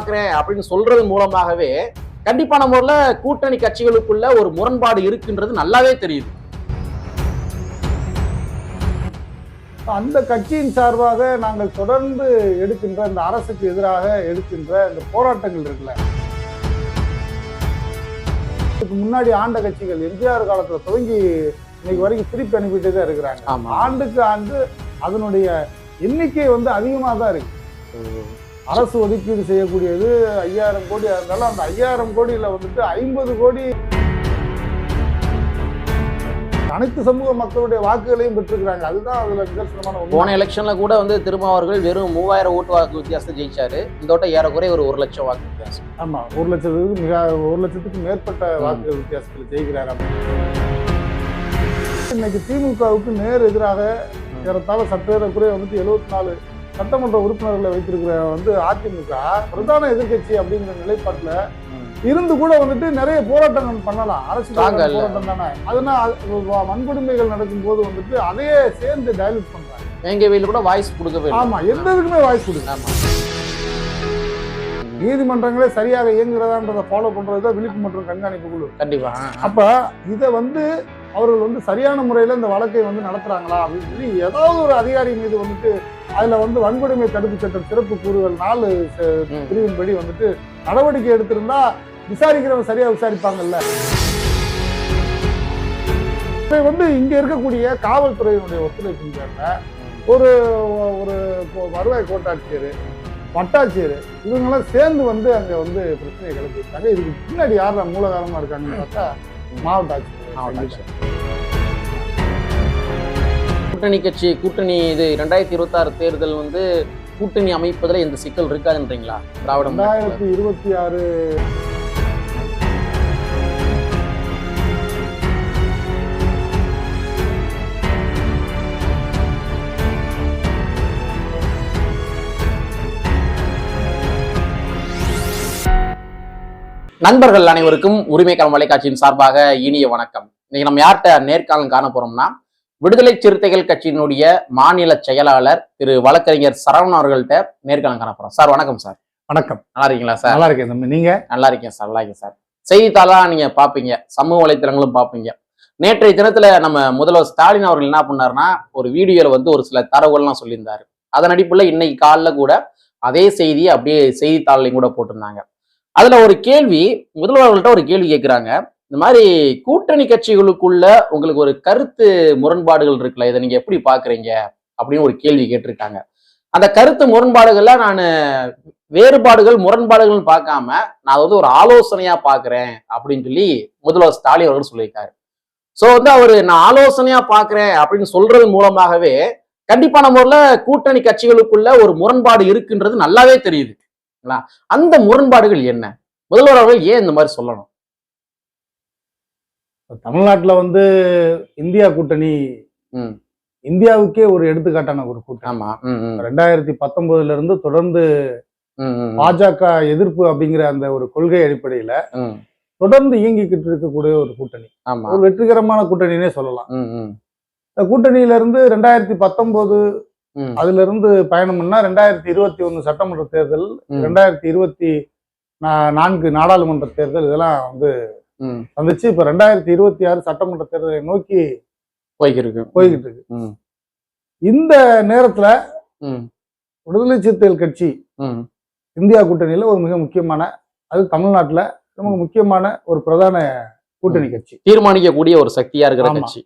பாக்குறேன் அப்படின்னு சொல்றது மூலமாகவே கண்டிப்பான முறையில கூட்டணி கட்சிகளுக்குள்ள ஒரு முரண்பாடு இருக்குன்றது நல்லாவே தெரியுது. அந்த கட்சியின் சார்பாக நாங்கள் தொடர்ந்து எடுக்கின்ற இந்த அரசுக்கு எதிராக எடுக்கின்ற இந்த போராட்டங்கள் இருக்குல்ல. இதுக்கு முன்னாடி ஆண்ட கட்சிகள் எம்ஜிஆர் காலத்துல துவங்கி இன்னைக்கு வரைக்கும் திருப்பி அனுப்பிட்டு தான் இருக்கிறாங்க. ஆண்டுக்கு ஆண்டு அதனுடைய எண்ணிக்கை வந்து அதிகமாக தான் இருக்கு அரசு ஒதுக்கீடு செய்யக்கூடியது ஐயாயிரம் கோடி. இருந்தாலும் அந்த ஐயாயிரம் கோடியில வந்துட்டு ஐம்பது கோடி அனைத்து சமூக மக்களுடைய வாக்குகளையும் பெற்றிருக்கிறாங்க. அதுதான் அதுல நிதர்சனமான. போன எலெக்ஷன்ல கூட வந்து திரும்ப அவர்கள் வெறும் மூவாயிரம் ஓட்டு வாக்கு வித்தியாசத்தை ஜெயிச்சாரு. இந்த வட்டம் ஏறக்குறைய ஒரு ஒரு லட்சம் வாக்கு வித்தியாசம். ஆமா ஒரு லட்சத்துக்கு மிக ஒரு லட்சத்துக்கு மேற்பட்ட வாக்குகள் வித்தியாசத்தில் ஜெயிக்கிறார் இன்னைக்கு திமுகவுக்கு நேர் எதிராக ஏறத்தாழ சட்டேறக்குறைய வந்துட்டு எழுபத்தி நாலு சட்டமன்ற உறுப்பினர்களை வைத்திருக்கிற வந்து அதிமுக பிரதான எதிர்க்கட்சி அப்படிங்கிற நிலைப்பாட்டுல இருந்து கூட வந்துட்டு நிறைய போராட்டங்கள் பண்ணலாம். அரசு. போராட்டம் தானே. அதனால வன்கொடுமைகள் நடக்கும் போது வந்துட்டு அதையே சேர்ந்து டைலூட் பண்றாங்க. எங்க வெயில் கூட வாய்ஸ் கொடுக்கவே. ஆமா எந்த இதுக்குமே வாய்ப்பு கொடுங்க ஆமா. நீதிமன்றங்களே சரியாக இயங்குறதான்றதை ஃபாலோ பண்றதுதான் விழிப்பு மற்றும் கண்காணிப்பு குழு. கண்டிப்பா. அப்ப இதை வந்து அவர்கள் வந்து சரியான முறையில இந்த வழக்கை வந்து நடத்துறாங்களா அப்படின்னு சொல்லி ஏதாவது ஒரு அதிகாரி மீது வந்துட்டு அதுல வந்து வன்கொடுமை தடுப்பு சட்டம் சிறப்பு கூறுகள் நாலு. பிரிவின்படி வந்துட்டு நடவடிக்கை எடுத்திருந்தா விசாரிக்கிறவங்க சரியா விசாரிப்பாங்கல்ல இதை வந்து இங்க இருக்கக்கூடிய காவல்துறையினுடைய ஒத்துழைப்பு பேர்ல ஒரு ஒரு இப்போ வருவாய் கோட்டாட்சியர் வட்டாட்சியர் இவங்கெல்லாம் சேர்ந்து வந்து அங்க வந்து பிரச்சனையை கிளப்பிட்டாங்க இதுக்கு பின்னாடி யாரா மூலகாரமா இருக்காங்கன்னு பார்த்தா மாவட்ட ஆட்சியர் மாவட்ட ஆட்சியர். கூட்டணி கட்சி கூட்டணி இது ரெண்டாயிரத்தி இருபத்தாறு தேர்தல் வந்து கூட்டணி அமைப்பதுல எந்த சிக்கல் இருக்காதுன்றீங்களா திராவிட முன்னேற்ற கழகம். ரெண்டாயிரத்தி இருபத்தி ஆறு நண்பர்கள் அனைவருக்கும் உரிமைக்கான வலைக்காட்சியின் சார்பாக இனிய வணக்கம். இன்னைக்கு நம்ம யார்கிட்ட நேர்காணல் காண போறோம்னா விடுதலை சிறுத்தைகள் கட்சியினுடைய மாநில செயலாளர் திரு வழக்கறிஞர் சரவணன் அவர்கள்ட்ட நேர்காணல் காண போறோம். சார் வணக்கம் சார். வணக்கம். நல்லா இருக்கீங்களா சார்? நல்லா இருக்கேன் தம்பி. நீங்க? நல்லா இருக்கேன் சார் நல்லா இருக்கேன் சார். செய்தித்தாளாக நீங்க பாப்பீங்க சமூக வலைத்தளங்களும் பார்ப்பீங்க. நேற்றைய தினத்துல நம்ம முதல்வர் ஸ்டாலின் அவர்கள் என்ன பண்ணாருன்னா ஒரு வீடியோல வந்து ஒரு சில தரவுகள்லாம் சொல்லியிருந்தாரு. அதன் அடிப்புல இன்னைக்கு காலைல கூட அதே செய்தியை அப்படியே செய்தித்தாள்லையும் கூட போட்டிருந்தாங்க. அதுல ஒரு கேள்வி முதல்வர் ஒரு கேள்வி கேட்கிறாங்க இந்த மாதிரி கூட்டணி கட்சிகளுக்குள்ள உங்களுக்கு ஒரு கருத்து முரண்பாடுகள் இருக்குல்ல இதை நீங்க எப்படி பாக்குறீங்க? அப்படின்னு ஒரு கேள்வி கேட்டிருக்காங்க. அந்த கருத்து முரண்பாடுகள்ல நான் வேறுபாடுகள் முரண்பாடுகள்னு பார்க்காம நான் வந்து ஒரு ஆலோசனையா பாக்குறேன் அப்படின்னு சொல்லி முதல்வர் ஸ்டாலின் அவர்கள் சொல்லியிருக்காரு. ஸோ வந்து அவரு நான் ஆலோசனையா பாக்குறேன் அப்படின்னு சொல்றது மூலமாகவே கண்டிப்பான முறையில் கூட்டணி கட்சிகளுக்குள்ள ஒரு முரண்பாடு இருக்குன்றது நல்லாவே தெரியுது. அந்த முரண்பாடுகள் என்ன? முதல்வர் அவர்கள் ஏன் இந்த மாதிரி சொல்லணும்? தமிழ்நாட்டுல வந்து இந்தியா கூட்டணி. இந்தியாவுக்கே ஒரு எடுத்துக்காட்டான ஒரு கூட்டணி. ஆமா. ம், ம், ரெண்டாயிரத்தி பத்தொன்பதுல இருந்து தொடர்ந்து பாஜக எதிர்ப்பு அப்படிங்கிற அந்த ஒரு கொள்கை அடிப்படையில தொடர்ந்து இயங்கிக்கிட்டு இருக்கக்கூடிய ஒரு கூட்டணி. ஆமா. ஒரு வெற்றிகரமான கூட்டணினே சொல்லலாம். இந்த கூட்டணியில இருந்து ரெண்டாயிரத்தி பத்தொன்பது அதுல இருந்து பயணம் பண்ணா ரெண்டாயிரத்தி இருபத்தி ஒண்ணு சட்டமன்ற தேர்தல் ரெண்டாயிரத்தி இருபத்தி நான்கு நாடாளுமன்ற தேர்தல் இதெல்லாம் வந்து ம். சந்திச்சு இப்ப ரெண்டாயிரத்தி இருபத்தி ஆறு சட்டமன்ற தேர்தலை நோக்கி போய்க்கிருக்கு போய்கிட்டு இருக்கு இந்த நேரத்துல விடுதலை சிறுத்தைகள் கட்சி இந்தியா கூட்டணியில ஒரு மிக முக்கியமான அது தமிழ்நாட்டுல ரொம்ப முக்கியமான ஒரு பிரதான கூட்டணி கட்சி. தீர்மானிக்கக்கூடிய ஒரு சக்தியா இருக்கிற. கட்சி.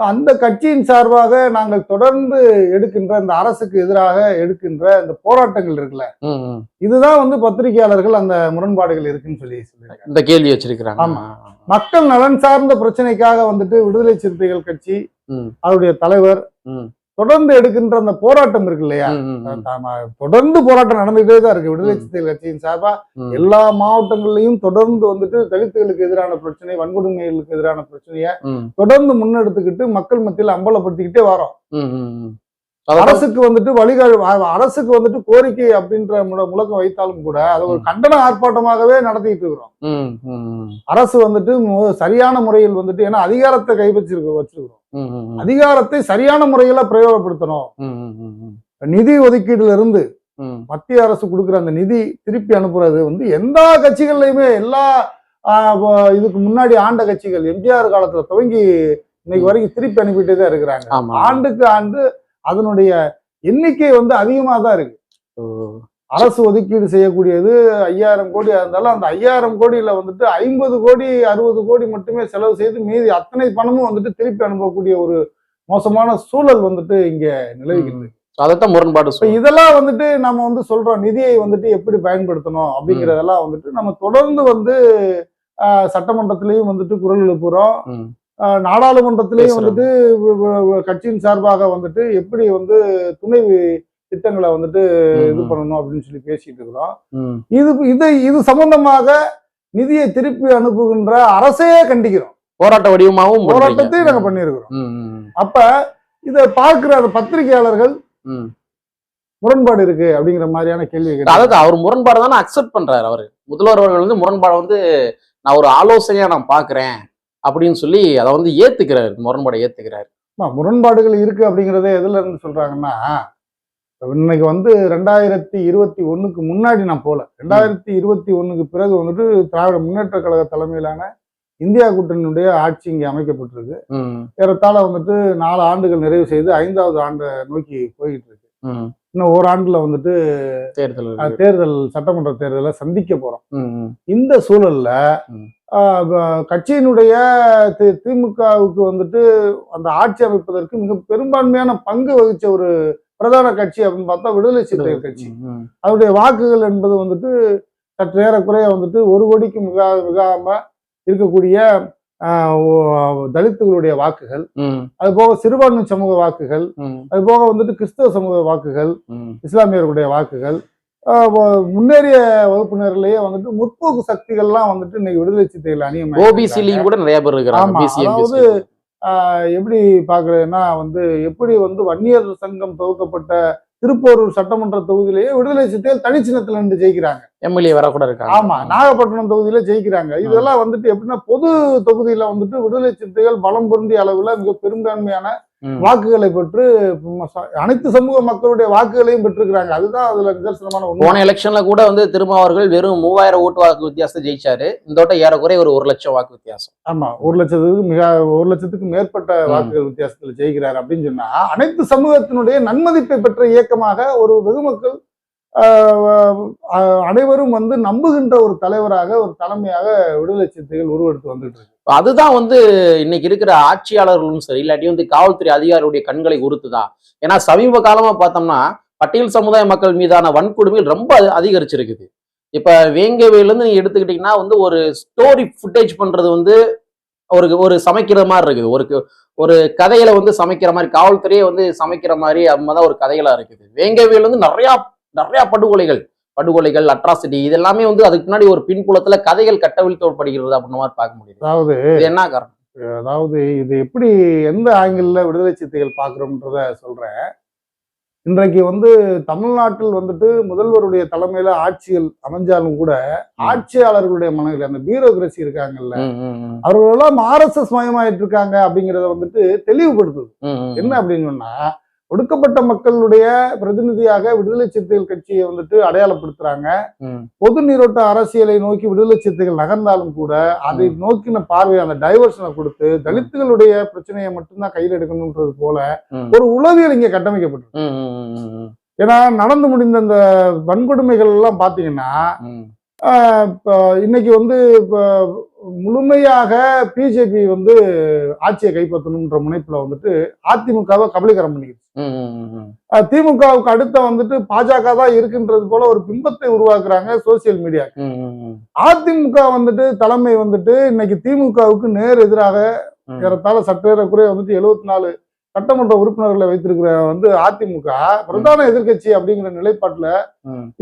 அந்த கட்சியின் சார்பாக நாங்கள் தொடர்ந்து எடுக்கின்ற இந்த அரசுக்கு எதிராக எடுக்கின்ற இந்த போராட்டங்கள் இருக்குல்ல. இதுதான் வந்து பத்திரிகையாளர்கள் அந்த முரண்பாடுகள் இருக்குன்னு சொல்லி சொல்லியிருக்காங்க. இந்த கேள்வி வச்சிருக்கிறாங்க. ஆமா. மக்கள் நலன் சார்ந்த பிரச்சனைக்காக வந்துட்டு விடுதலை சிறுத்தைகள் கட்சி அவருடைய தலைவர் தொடர்ந்து எடுக்கின்ற அந்த போராட்டம் இருக்கு இல்லையா? தொடர்ந்து போராட்டம் நடந்துகிட்டே தான் இருக்கு. விடுதலை. சிறுத்தைகள் கட்சியின் சார்பா. எல்லா மாவட்டங்கள்லயும் தொடர்ந்து வந்துட்டு தலித்துகளுக்கு எதிரான பிரச்சனை வன்கொடுமைகளுக்கு எதிரான பிரச்சனையை தொடர்ந்து முன்னெடுத்துக்கிட்டு மக்கள் மத்தியில் அம்பலப்படுத்திக்கிட்டே வரோம். அரசுக்கு வந்துட்டு வழிகாடு அரசுக்கு வந்துட்டு கோரிக்கை அப்படின்ற முழ- முழக்கம் வைத்தாலும் கூட அதை ஒரு கண்டன ஆர்ப்பாட்டமாகவே நடத்திட்டு இருக்கிறோம். அரசு வந்துட்டு சரியான முறையில் வந்துட்டு ஏன்னா அதிகாரத்தை கைப்பற்றிருக்க வச்சிருக்கிறோம். அதிகாரத்தை சரியான முறையில பிரயோகப்படுத்தணும். நிதி ஒதுக்கீடுல இருந்து மத்திய அரசு கொடுக்குற அந்த நிதி திருப்பி அனுப்புறது வந்து எந்த கட்சிகள்லையுமே எல்லா இதுக்கு முன்னாடி ஆண்ட கட்சிகள் எம்ஜிஆர் காலத்துல துவங்கி இன்னைக்கு வரைக்கும் திருப்பி அனுப்பிட்டே தான் இருக்கிறாங்க. ஆண்டுக்கு ஆண்டு அதனுடைய எண்ணிக்கை வந்து அதிகமா தான் இருக்கு அரசு ஒதுக்கீடு செய்யக்கூடியது ஐயாயிரம் கோடி இருந்தாலும் அந்த ஐயாயிரம் கோடியில வந்துட்டு ஐம்பது கோடி அறுபது கோடி மட்டுமே செலவு செய்து மீதி அத்தனை பணமும் வந்துட்டு திருப்பி அனுப்பக்கூடிய ஒரு மோசமான சூழல் வந்துட்டு இங்க நிலவுகிறது அதைத்தான் முரண்பாடு இதெல்லாம் வந்துட்டு நம்ம வந்து சொல்றோம் நிதியை வந்துட்டு எப்படி பயன்படுத்தணும் அப்படிங்கறதெல்லாம் வந்துட்டு நம்ம தொடர்ந்து வந்து சட்டமன்றத்திலையும் வந்துட்டு குரல் எழுப்புறோம். நாடாளுமன்றத்திலையும். வந்துட்டு கட்சியின் சார்பாக வந்துட்டு எப்படி வந்து துணை திட்டங்களை வந்துட்டு இது பண்ணணும் அப்படின்னு சொல்லி பேசிட்டு இருக்கிறோம். இது இது இது சம்பந்தமாக நிதியை திருப்பி அனுப்புகின்ற அரசே கண்டிக்கிறோம். போராட்ட வடிவமாகவும். போராட்டத்தையும் நாங்க பண்ணியிருக்கிறோம் ம், ம், அப்ப இதை பார்க்கிற அந்த பத்திரிகையாளர்கள். முரண்பாடு இருக்கு அப்படிங்கிற மாதிரியான கேள்வி. அதாவது அவர் முரண்பாடு தானே அக்செப்ட் பண்றாரு அவரு. முதல்வர் அவர்கள் வந்து முரண்பாடை வந்து நான் ஒரு ஆலோசனையா நான் பாக்குறேன் அப்படின்னு சொல்லி அதை வந்து ஏத்துக்கிறாரு முரண்பாடை ஏத்துக்கிறாரு. முரண்பாடுகள் இருக்கு அப்படிங்கறதே எதுல இருந்து சொல்றாங்கன்னா இன்னைக்கு வந்து ரெண்டாயிரத்தி இருபத்தி ஒண்ணுக்கு முன்னாடி நான் போல. ரெண்டாயிரத்தி இருபத்தி ஒண்ணுக்கு பிறகு வந்துட்டு திராவிட முன்னேற்ற கழக தலைமையிலான இந்தியா கூட்டணியுடைய ஆட்சி இங்கே அமைக்கப்பட்டிருக்கு. ஏறத்தாழ வந்துட்டு நாலு ஆண்டுகள் நிறைவு செய்து ஐந்தாவது ஆண்டை நோக்கி போய்கிட்டு இருக்கு. இன்னும் ஓராண்டுல வந்துட்டு தேர்தல். தேர்தல் சட்டமன்ற தேர்தலை சந்திக்க போறோம் ம், ம், இந்த சூழல்ல கட்சியினுடைய திமுகவுக்கு வந்துட்டு அந்த ஆட்சி அமைப்பதற்கு மிக பெரும்பான்மையான பங்கு வகிச்ச ஒரு பிரதான கட்சி அப்படின்னு பார்த்தா விடுதலை சிறுத்தைகள் கட்சி. அவருடைய வாக்குகள் என்பது வந்துட்டு சற்று ஏறக்குறைய வந்துட்டு ஒரு கோடிக்கு மிகா மிகாம இருக்கக்கூடிய தலித்துகளுடைய வாக்குகள். அது போக சிறுபான்மை சமூக வாக்குகள். அது போக வந்துட்டு கிறிஸ்தவ சமூக வாக்குகள். இஸ்லாமியர்களுடைய வாக்குகள். முன்னேறிய வகுப்பினர்லயே வந்துட்டு முற்போக்கு சக்திகள்லாம் வந்துட்டு இன்னைக்கு விடுதலை சித்தைகள் அணியம் ஓபிசிலையும் கூட நிறைய பேர் இருக்கிறாங்க. அதாவது எப்படி பாக்குறதுன்னா வந்து எப்படி வந்து வன்னியர் சங்கம் துவக்கப்பட்ட திருப்போரூர் சட்டமன்ற தொகுதியிலேயே விடுதலை சித்தைகள் தனிச்சின்னத்துல நின்று ஜெயிக்கிறாங்க எம்எல்ஏ வர கூட இருக்காங்க ஆமா நாகப்பட்டினம் தொகுதியில ஜெயிக்கிறாங்க இதெல்லாம் வந்துட்டு எப்படின்னா பொது தொகுதியில வந்துட்டு விடுதலை சித்தைகள் பலம் பொருந்திய அளவுல மிக பெரும்பான்மையான. வாக்குகளை பெற்று அனைத்து சமூக மக்களுடைய வாக்குகளையும் பெற்றிருக்கிறாங்க. அதுதான் அதுல நிதர்சனமான போன எலெக்ஷன்ல கூட வந்து திருமாவர்கள் வெறும் மூவாயிரம் ஓட்டு வாக்கு வித்தியாசம் ஜெயிச்சாரு. இந்த வட்டம் ஏறக்குறைய ஒரு ஒரு லட்சம் வாக்கு வித்தியாசம். ஆமா ஒரு லட்சத்துக்கு மிக ஒரு லட்சத்துக்கு மேற்பட்ட. வாக்குகள் வித்தியாசத்துல ஜெயிக்கிறார் அப்படின்னு சொன்னா அனைத்து சமூகத்தினுடைய நன்மதிப்பை பெற்ற இயக்கமாக ஒரு வெகுமக்கள் அனைவரும் வந்து நம்புகின்ற ஒரு தலைவராக ஒரு தலைமையாக விடுதலை சிறுத்தைகள் உருவெடுத்து வந்துட்டு இருக்கு. அதுதான் வந்து இன்னைக்கு இருக்கிற ஆட்சியாளர்களும் சரி இல்லாட்டி வந்து காவல்துறை அதிகாரியுடைய கண்களை உறுத்துதா? ஏன்னா சமீப காலமா பார்த்தோம்னா பட்டியல் சமுதாய மக்கள் மீதான வன்கொடுமைகள் ரொம்ப அதிகரிச்சிருக்குது. இப்ப வேங்கவேலேருந்து நீங்க எடுத்துக்கிட்டீங்கன்னா வந்து ஒரு ஸ்டோரி ஃபுட்டேஜ் பண்றது வந்து ஒரு ஒரு சமைக்கிற மாதிரி இருக்குது. ஒரு ஒரு கதையில வந்து சமைக்கிற மாதிரி காவல்துறையே வந்து சமைக்கிற மாதிரி அம்மாதான் தான் ஒரு கதைகளா இருக்குது. வேங்கவேல வந்து நிறைய நிறைய படுகொலைகள். படுகொலைகள் அட்ராசிட்டி இது எல்லாமே வந்து அதுக்கு முன்னாடி ஒரு பின்புலத்துல கதைகள் கட்டவிழ்த்தப்படுகிறது அப்படின்ற மாதிரி பார்க்க முடியுது. அதாவது என்ன காரணம்? அதாவது இது எப்படி எந்த ஆங்கிள் விடுதலை சிறுத்தைகள் பார்க்குறோம்ன்றத சொல்றேன். இன்றைக்கு வந்து தமிழ்நாட்டில் வந்துட்டு முதல்வருடைய தலைமையில ஆட்சிகள் அமைஞ்சாலும் கூட ஆட்சியாளர்களுடைய மனதில் அந்த பியூரோகிரசி இருக்காங்கல்ல ம், ம், ம். அவர்கள் எல்லாம் ஆர்எஸ்எஸ் மயமாயிட்டு இருக்காங்க அப்படிங்கறத வந்துட்டு தெளிவுபடுத்துது. என்ன அப்படின்னு சொன்னா ஒடுக்கப்பட்ட மக்களுடைய பிரதிநிதியாக விடுதலை சிறுத்தைகள் கட்சியை வந்துட்டு அடையாளப்படுத்துறாங்க. பொது நீரோட்ட அரசியலை நோக்கி விடுதலை சிறுத்தைகள் நகர்ந்தாலும் கூட அதை நோக்கின பார்வை அந்த டைவர்ஷனை கொடுத்து தலித்துகளுடைய பிரச்சனையை மட்டும்தான் கையில் எடுக்கணுன்றது போல ஒரு உளவியல் இங்க ம், ஏன்னா நடந்து முடிந்த அந்த வன்கொடுமைகள் எல்லாம் பாத்தீங்கன்னா இன்னைக்கு வந்து முழுமையாக பிஜேபி வந்து ஆட்சியை கைப்பற்றணுன்ற முனைப்புல வந்துட்டு அதிமுகவை கபலீகரம் பண்ணிக்கிச்சு. திமுகவுக்கு அடுத்த வந்துட்டு பாஜக தான் இருக்குன்றது போல ஒரு பிம்பத்தை உருவாக்குறாங்க சோசியல் மீடியா. அதிமுக வந்துட்டு தலைமை வந்துட்டு இன்னைக்கு திமுகவுக்கு நேர் எதிராக. ஏறத்தாழ சற்றேறக்குறைய வந்துட்டு எழுபத்தி நாலு சட்டமன்ற உறுப்பினர்களை வைத்திருக்கிற வந்து அதிமுக பிரதான எதிர்க்கட்சி அப்படிங்கிற நிலைப்பாட்டுல.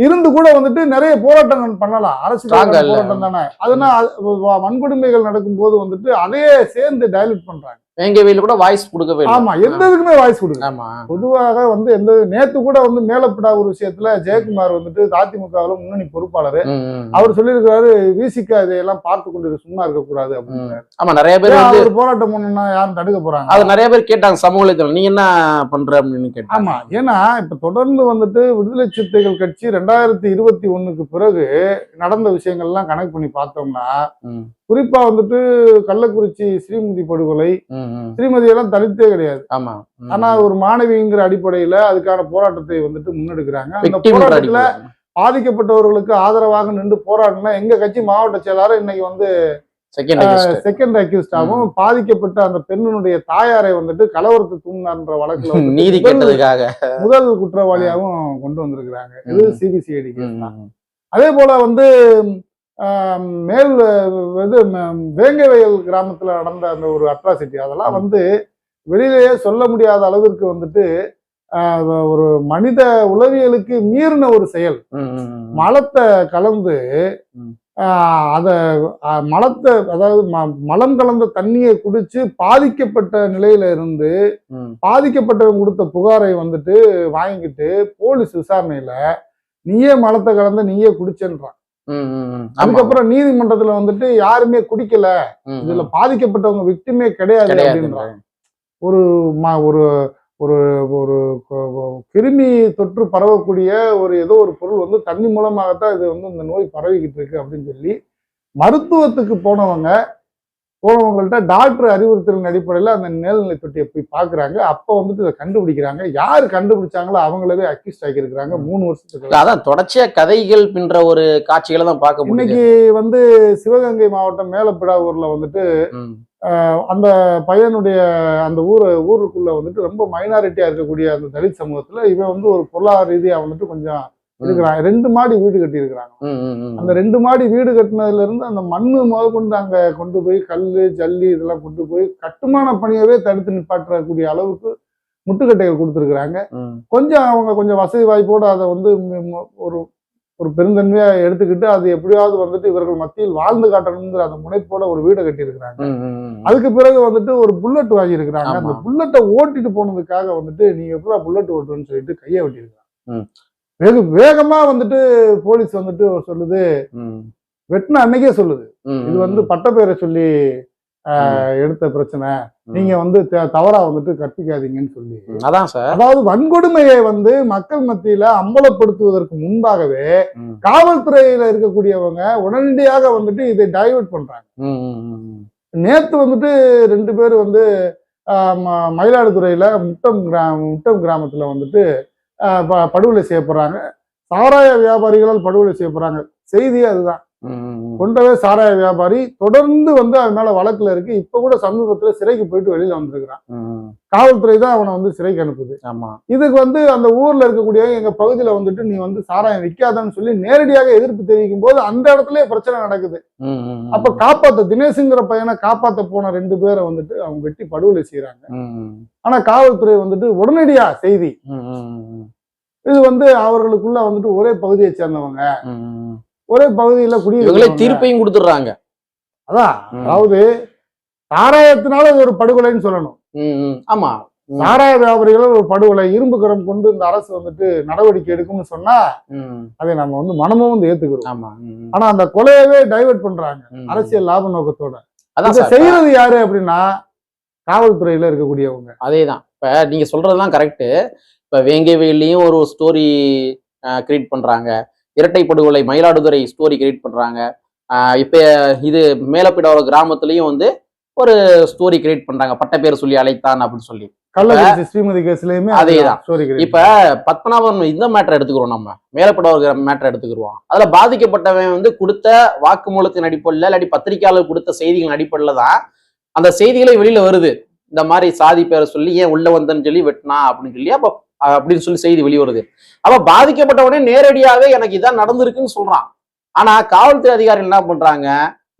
இருந்து கூட வந்துட்டு நிறைய போராட்டங்கள் பண்ணலாம் அரசு. போராட்டம் தானே அதனால வன்கொடுமைகள் நடக்கும்போது வந்துட்டு அதையே சேர்ந்து டைலூட் பண்றாங்க வேங்கவேலு கூட வாய்ஸ் கொடுக்கவே. ஆமா எந்த இதுக்குமே வாய்ஸ் கொடுங்க ஆமா. பொதுவாக வந்து எந்த நேத்து கூட வந்து மேலப்படா ஒரு விஷயத்துல ஜெயக்குமார் வந்துட்டு அதிமுகவில் முன்னணி பொறுப்பாளர். அவர் சொல்லியிருக்கிறாரு விசிக இதையெல்லாம் பார்த்து கொண்டு சும்மா இருக்கக்கூடாது அப்படின்னு. ஆமா நிறைய பேர் அவர் போராட்டம் பண்ணணும்னா யாரும் தடுக்க போறாங்க? அது நிறைய பேர் கேட்டாங்க சமூக வலைத்தளம் நீங்க என்ன பண்ற அப்படின்னு கேட்டாங்க. ஆமா ஏன்னா இப்ப தொடர்ந்து வந்துட்டு விடுதலை சிறுத்தைகள் கட்சி ரெண்டாயிரத்தி இருபத்தி ஒண்ணுக்கு பிறகு நடந்த விஷயங்கள்லாம் கணக்கு பண்ணி பார்த்தோம்னா குறிப்பா வந்துட்டு கள்ளக்குறிச்சி ஸ்ரீமதி படுகொலை. ஸ்ரீமதி எல்லாம் தலித்தே கிடையாது ஆமா. ஆனா ஒரு மாணவிங்கிற அடிப்படையில அதுக்கான போராட்டத்தை வந்துட்டு முன்னெடுக்கிறாங்க அந்த போராட்டத்துல. பாதிக்கப்பட்டவர்களுக்கு ஆதரவாக நின்று போராடினா எங்க கட்சி மாவட்ட செயலாளர் இன்னைக்கு வந்து. செகண்ட் அக்யூஸ்டாகவும் பாதிக்கப்பட்ட அந்த பெண்ணினுடைய தாயாரை வந்துட்டு கலவரத்தை தூண்டினார்ன்ற வழக்குல நீதி முதல் கேட்டதுக்காக முதல் குற்றவாளியாகவும் கொண்டு வந்திருக்கிறாங்க இது. சிபிசிஐடி. அதே போல வந்து மேல் இது ம- வேங்கவயல் கிராமத்துல நடந்த அந்த ஒரு அட்ராசிட்டி அதெல்லாம். வந்து வெளியிலேயே சொல்ல முடியாத அளவிற்கு வந்துட்டு ஒரு மனித உளவியலுக்கு மீறின ஒரு செயல். மலத்தை கலந்து அத மலத்தை அதாவது ம- மலம் கலந்த தண்ணியை குடிச்சு பாதிக்கப்பட்ட நிலையில இருந்து. பாதிக்கப்பட்டவங்க கொடுத்த புகாரை வந்துட்டு வாங்கிட்டு போலீஸ் விசாரணையில நீயே மலத்தை கலந்து நீயே குடிச்சேன்றான். அதுக்கப்புறம் நீதிமன்றத்துல வந்துட்டு யாருமே குடிக்கல. இதுல. பாதிக்கப்பட்டவங்க விக்டிமே கிடையாது அப்படின்றான் ஒரு ம- ஒரு ஒரு ஒரு கிருமி தொற்று பரவக்கூடிய ஒரு ஏதோ ஒரு பொருள் வந்து தண்ணி மூலமாகத்தான் இது வந்து இந்த நோய் பரவிக்கிட்டு இருக்கு அப்படின்னு சொல்லி மருத்துவத்துக்கு போனவங்க போனவங்கள்ட்ட டாக்டர் அறிவுறுத்தலின் அடிப்படையில் அந்த மேல்நிலை தொட்டியை போய் பார்க்குறாங்க அப்போ வந்துட்டு இதை கண்டுபிடிக்கிறாங்க. யார் கண்டுபிடிச்சாங்களோ அவங்களவே அக்யூஸ்ட் ஆக்கியிருக்கிறாங்க மூணு வருஷத்துக்கு அதான் தொடர்ச்சியா கதைகள் பின்ற ஒரு காட்சிகளை தான் பார்க்க இன்னைக்கு வந்து சிவகங்கை மாவட்டம் மேலப்பிடாவூர்ல வந்துட்டு அந்த பையனுடைய அந்த ஊர் ஊருக்குள்ள வந்துட்டு ரொம்ப மைனாரிட்டியா இருக்கக்கூடிய அந்த தலித் சமூகத்துல இவன் வந்து ஒரு பொருளாதார ரீதியா வந்துட்டு கொஞ்சம் இருக்கிறான் ரெண்டு மாடி வீடு கட்டி இருக்கிறாங்க. அந்த ரெண்டு மாடி வீடு கட்டினதுல இருந்து அந்த மண்ணு முதல் கொண்டு அங்க கொண்டு போய் கல்லு ஜல்லி இதெல்லாம் கொண்டு போய் கட்டுமான பணியவே தடுத்து நிப்பாட்டக்கூடிய அளவுக்கு முட்டுக்கட்டைகள் கொடுத்துருக்குறாங்க கொஞ்சம் அவங்க கொஞ்சம் வசதி வாய்ப்போடு அதை வந்து ஒரு ஒரு பெருந்தன்மையா எடுத்துக்கிட்டு அது எப்படியாவது வந்துட்டு இவர்கள் மத்தியில் வாழ்ந்து காட்டணுங்கிற அந்த முனைப்போட ஒரு வீடை கட்டியிருக்கிறாங்க. அதுக்கு பிறகு வந்துட்டு ஒரு புல்லட் வாங்கியிருக்கிறாங்க ஆமா. அந்த புல்லட்டை ஓட்டிட்டு போனதுக்காக வந்துட்டு நீங்க எப்படா புல்லட் ஓட்டுறேன்னு சொல்லிட்டு கையை ம். வெகு வேகமா வந்துட்டு போலீஸ் வந்துட்டு சொல்லுது. வெட்டின அன்னைக்கே சொல்லுது. இது வந்து பட்டப்பேரை சொல்லி எடுத்த பிரச்சனை. நீங்க வந்து தவறா வந்துட்டு கற்பிக்காதீங்கன்னு சொல்லி. அதான் சார். அதாவது வன்கொடுமையை வந்து மக்கள் மத்தியில அம்பலப்படுத்துவதற்கு முன்பாகவே காவல்துறையில இருக்கக்கூடியவங்க உடனடியாக வந்துட்டு இதை டைவர்ட் பண்றாங்க. நேத்து வந்துட்டு ரெண்டு பேர் வந்து மயிலாடுதுறையில முட்டம் கிராம முட்டம் கிராமத்துல வந்துட்டு படுகொலை செய்யப்படுறாங்க. சாராய வியாபாரிகளால் படுகொலை செய்யப்படுறாங்க. செய்தியே அதுதான். கொண்டவே சாராய வியாபாரி தொடர்ந்து வந்து அவன் மேல வழக்குல இருக்கு. இப்ப கூட சமீபத்துல சிறைக்கு போயிட்டு வெளியில வந்திருக்கிறான். காவல்துறை தான் அவனை வந்து சிறைக்கு அனுப்புது. ஆமா. இதுக்கு வந்து அந்த ஊர்ல இருக்கக்கூடிய எங்க பகுதியில வந்துட்டு நீ வந்து சாராயம் விற்காதன்னு சொல்லி நேரடியாக எதிர்ப்பு தெரிவிக்கும் போது அந்த இடத்துல பிரச்சனை நடக்குது. அப்ப காப்பாத்த தினேஷுங்கிற பையனை காப்பாத்த போன ரெண்டு பேரை வந்துட்டு அவங்க வெட்டி படுகொலை செய்யறாங்க ஆனா காவல்துறை வந்துட்டு உடனடியா செய்தி. இது வந்து அவர்களுக்குள்ள வந்துட்டு ஒரே பகுதியை சேர்ந்தவங்க. ஒரே பகுதியில குடியிருக்க தீர்ப்பையும் கொடுத்துடுறாங்க அதான். அதாவது சாராயத்தினால இது ஒரு படுகொலைன்னு சொல்லணும். ஆமா. சாராய வியாபாரிகள் ஒரு படுகொலை இரும்பு கரம் கொண்டு இந்த அரசு வந்துட்டு நடவடிக்கை எடுக்கும்னு சொன்னா அதை நம்ம வந்து மனமும் வந்து ஏத்துக்கிறோம். ஆனா அந்த கொலையவே டைவர்ட் பண்றாங்க. அரசியல் லாப நோக்கத்தோட அதான் செய்யறது யாரு அப்படின்னா காவல்துறையில இருக்கக்கூடியவங்க அதேதான் இப்ப நீங்க சொல்றதெல்லாம் கரெக்ட் இப்ப வேங்கவேலையும் ஒரு ஸ்டோரி கிரியேட் பண்றாங்க இரட்டை படுகொலை மயிலாடுதுறை ஸ்டோரி கிரியேட் பண்றாங்க. ஆஹ் இப்ப இது மேலப்பிடாவ கிராமத்துலயும் வந்து ஒரு ஸ்டோரி கிரியேட் பண்றாங்க. பட்ட பேர் சொல்லி அழைத்தான் அப்படின்னு சொல்லி. கள்ளக்குறிச்சி ஸ்ரீமதி கேஸ்லயுமே அதேதான். இப்ப பத்மநாபன் இந்த மேட்டர் எடுத்துக்கிறோம் நம்ம. மேலப்படவர மேட்டர் எடுத்துக்கிறோம். அதுல பாதிக்கப்பட்டவன் வந்து கொடுத்த வாக்குமூலத்தின் அடிப்படையில் இல்லாட்டி பத்திரிகையாளர் கொடுத்த செய்திகளின் அடிப்படையில் தான் அந்த செய்திகளே வெளியில வருது. இந்த மாதிரி சாதி பேரை சொல்லி ஏன் உள்ள வந்தேன்னு சொல்லி வெட்டினா அப்படின்னு சொல்லி அப்ப அப்படின்னு சொல்லி செய்தி வெளி வருது அப்ப பாதிக்கப்பட்டவனே நேரடியாவே எனக்கு இதான் நடந்திருக்குன்னு சொல்றான். ஆனா காவல்துறை அதிகாரிகள் என்ன பண்றாங்க?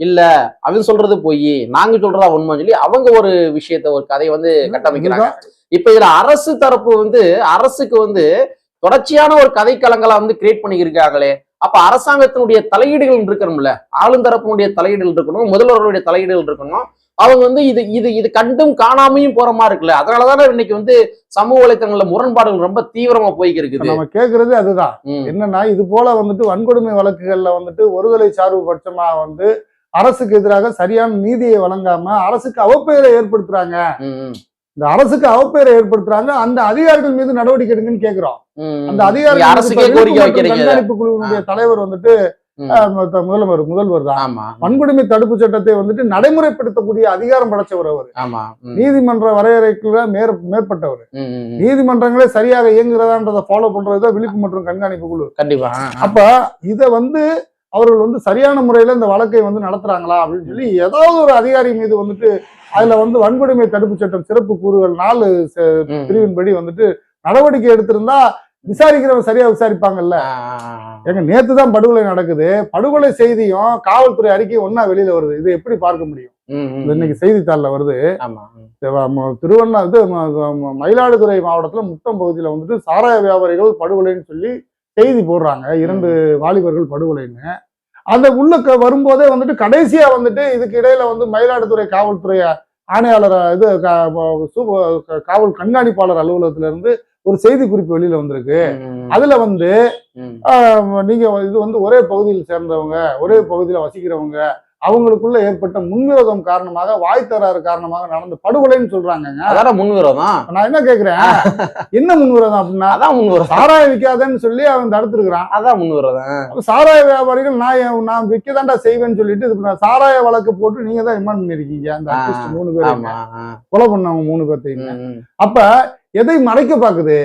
இல்ல அவன் சொல்றது போய் நாங்க சொல்றதா உண்மைன்னு சொல்லி அவங்க ஒரு விஷயத்த ஒரு கதையை வந்து கட்டமைக்கிறாங்க. இப்ப இதுல அரசு தரப்பு வந்து அரசுக்கு வந்து தொடர்ச்சியான ஒரு கதை கலங்களை வந்து கிரியேட் பண்ணியிருக்காங்களே அப்ப அரசாங்கத்தினுடைய தலையீடுகள் இருக்கணும்ல. ஆளுந்தரப்பினுடைய தலையீடுகள் இருக்கணும் முதல்வர்களுடைய தலையீடுகள் இருக்கணும். அவங்க வந்து இது இது இது கண்டும் காணாமையும் போற மாதிரி இருக்குல்ல. அதனாலதானே இன்னைக்கு வந்து சமூக வலைத்தளங்கள்ல முரண்பாடுகள் ரொம்ப தீவிரமா போய்க்கு இப்ப இருக்குது நம்ம கேக்குறது அதுதான். என்னன்னா இது போல வந்துட்டு வன்கொடுமை வழக்குகள்ல வந்துட்டு ஒருதலை சார்பு பட்சமா வந்து அரசுக்கு எதிராக சரியான நீதியை வழங்காம அரசுக்கு அவப்பெயரை ஏற்படுத்துறாங்க. இந்த அரசுக்கு அவப்பெயரை ஏற்படுத்துறாங்க. அந்த அதிகாரிகள் மீது நடவடிக்கை எடுங்கன்னு கேக்குறோம். அந்த அதிகாரிகள். கண்காணிப்பு குழுவினுடைய தலைவர் வந்துட்டு முதல்வர் முதல்வர் தான். வன்கொடுமை தடுப்பு சட்டத்தை வந்துட்டு நடைமுறைப்படுத்தக்கூடிய அதிகாரம் படைச்சவர் அவர். நீதிமன்ற வரையறைக்குள்ள மேற் மேற்பட்டவர். நீதிமன்றங்களே சரியாக இயங்குறதான்றதை ஃபாலோ பண்றதுதான் விழிப்பு மற்றும் கண்காணிப்பு குழு. கண்டிப்பா. அப்ப இத வந்து அவர்கள் வந்து சரியான முறையில இந்த வழக்கை வந்து நடத்துறாங்களா அப்படின்னு சொல்லி ஏதாவது ஒரு அதிகாரி மீது வந்துட்டு அதுல வந்து வன்கொடுமை தடுப்பு சட்டம் சிறப்பு கூறுகள் நாலு. பிரிவின்படி வந்துட்டு நடவடிக்கை எடுத்திருந்தா விசாரிக்கிறவன் சரியா விசாரிப்பாங்கல்ல. ஏங்க நேத்து தான் படுகொலை நடக்குது. படுகொலை செய்தியும் காவல்துறை அறிக்கையும் ஒண்ணா வெளியில வருது. இது எப்படி பார்க்க முடியும்? இன்னைக்கு செய்தித்தாள்ல வருது. திருவண்ணா இது மயிலாடுதுறை மாவட்டத்துல முட்டம் பகுதியில வந்துட்டு சாராய வியாபாரிகள் படுகொலைன்னு சொல்லி செய்தி போடுறாங்க. இரண்டு வாலிபர்கள் படுகொலைன்னு. அந்த உள்ள வரும்போதே வந்துட்டு கடைசியா வந்துட்டு இதுக்கு இடையில வந்து மயிலாடுதுறை காவல்துறை ஆணையாளர் இது காவல் கண்காணிப்பாளர் அலுவலகத்துல இருந்து ஒரு செய்தி குறிப்பு வெளியில வந்திருக்கு. அதுல வந்து நீங்க இது வந்து ஒரே பகுதியில் சேர்ந்தவங்க ஒரே பகுதியில வசிக்கிறவங்க அவங்களுக்குள்ள ஏற்பட்ட முன்விரோதம் காரணமாக வாய் தகராறு காரணமாக நடந்த படுகொலைன்னு சொல்றாங்கங்க. அதான முன்விரோதம். நான் என்ன கேக்குறேன்? என்ன முன்விரோதம் அப்படின்னா அதான் முன்விரோதம். சாராயம் விற்காதன்னு சொல்லி அவன் தடுத்துருக்கான் அதான் முன்விரோதம். சாராய வியாபாரிகள் நான் நான் விற்கதாண்டா செய்வேன்னு சொல்லிட்டு இது சாராய வழக்கு போட்டு நீங்க தான் ரிமாண்ட் பண்ணிருக்கீங்க அந்த மூணு பேர் கொலை பண்ணவங்க மூணு பேர்த்தையும். அப்ப எதை மறைக்க பாக்குது?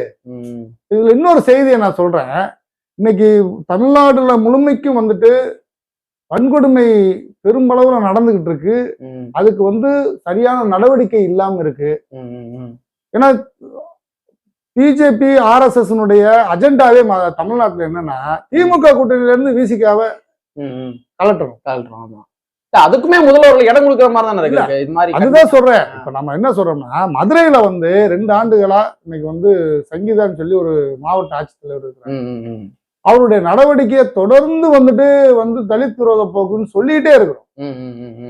இதுல இன்னொரு செய்தியை நான் சொல்றேன். இன்னைக்கு தமிழ்நாடுல முழுமைக்கும் வந்துட்டு வன்கொடுமை பெரும்பளவுல நடந்துகிட்டு இருக்கு. அதுக்கு வந்து சரியான நடவடிக்கை இல்லாம இருக்கு. ஏன்னா பிஜேபி ஆர்எஸ்எஸ் அஜெண்டாவே தமிழ்நாட்டுல என்னன்னா திமுக கூட்டணியில இருந்து விசிகாவை. கலட்டணும். கழட்டுறோம், ஆமா. அதுக்குமே முதல்வர்கள் இடம் கொடுக்குற மாதிரி தானே இருக்கு. இது மாதிரி அதுதான் சொல்றேன். இப்ப நம்ம என்ன சொல்றோம்னா மதுரையில வந்து ரெண்டு ஆண்டுகளா இன்னைக்கு வந்து சங்கீதான்னு சொல்லி ஒரு மாவட்ட ஆட்சித்தலைவர் ம். அவருடைய நடவடிக்கையை தொடர்ந்து வந்துட்டு வந்து தலித் விரோத போக்குன்னு சொல்லிட்டே இருக்கிறோம்.